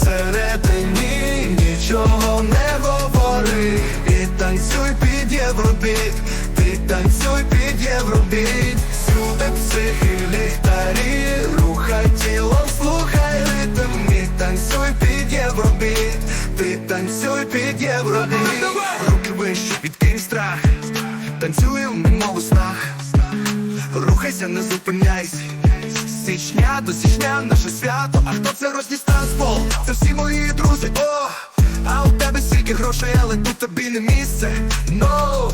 всередині нічого не говори. І танцюй під євробіт, ти танцюй під євробіт, Сюди психи ліхтарі, рухай тіло, слухай ритм. І танцюй під євробіт, ти танцюй під євробіт. Руки вище відкинь страх, танцюємо мов у снах, рухайся, не зупиняйся січня до січня наше свято. А хто це розніс танцпол? Це всі мої друзі, о А у тебе стільки грошей, але тут тобі не місце. No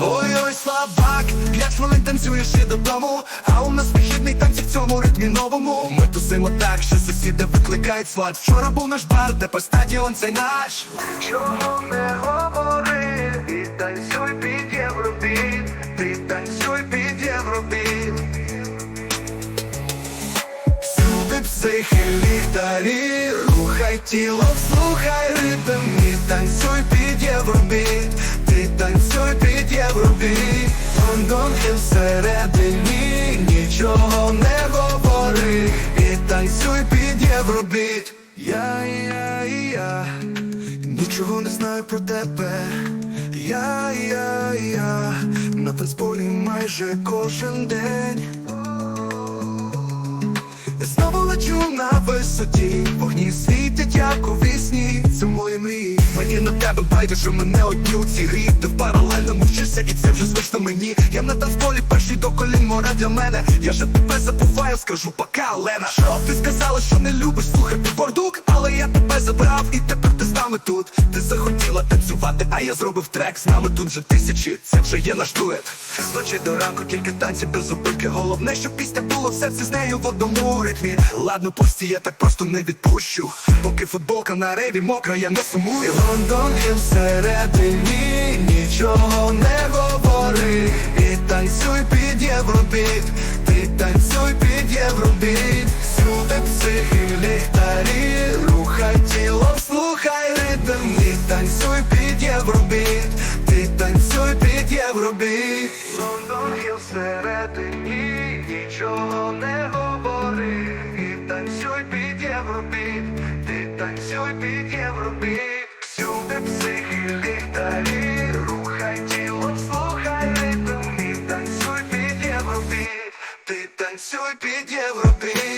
Ой-ой, слабак. П'ять хвилин танцюєш і додому. А у нас вихідний танці в цьому ритмі новому. Ми тусимо так, що сусіди викликають сват Вчора був наш бар, тепер стадіон цей наш. Чого не говори Психи ліхтарі Рухай тіло, слухай ритм І танцюй під євробіт Ти танцюй під євробіт Лондон є всередині Нічого не говори. І танцюй під євробіт Я, я, я Нічого не знаю про тебе. Я, я, я На танцполі майже кожен день лечу на висоті, вогні світять, як у вісні, це мої мрії. Мені на тебе байдуже мене одні у цій грі. Ти в паралельному вчишся, і це вже звично мені. Я на танцполі перший до колін мора для мене. Я же тебе забуваю, скажу пока, Олена. Що ти сказала, що не любиш слухати бордук, але я тебе забрав, і тепер ти з нами тут. Ти а я зробив трек. З нами тут вже тисячі, це вже є наш дует. З ночі до ранку тільки танці без зупинки. Головне, щоб пісня було в серці з нею в одному ритмі. Ладно, пусті, я так просто не відпущу. Поки футболка на рейві мокра, я не сумую. Лондон є всередині, нічого не говори. І танцюй під євробіт, ти танцюй під євробіт. Всюди психи Лондон хіл всередині, нічого не говори, І танцюй під євробіт, ти танцюй під євробіт, всюди психі ліхтарі, рухай тілом, слухай ритм. І танцюй під євробіт, ти танцюй під євробіт.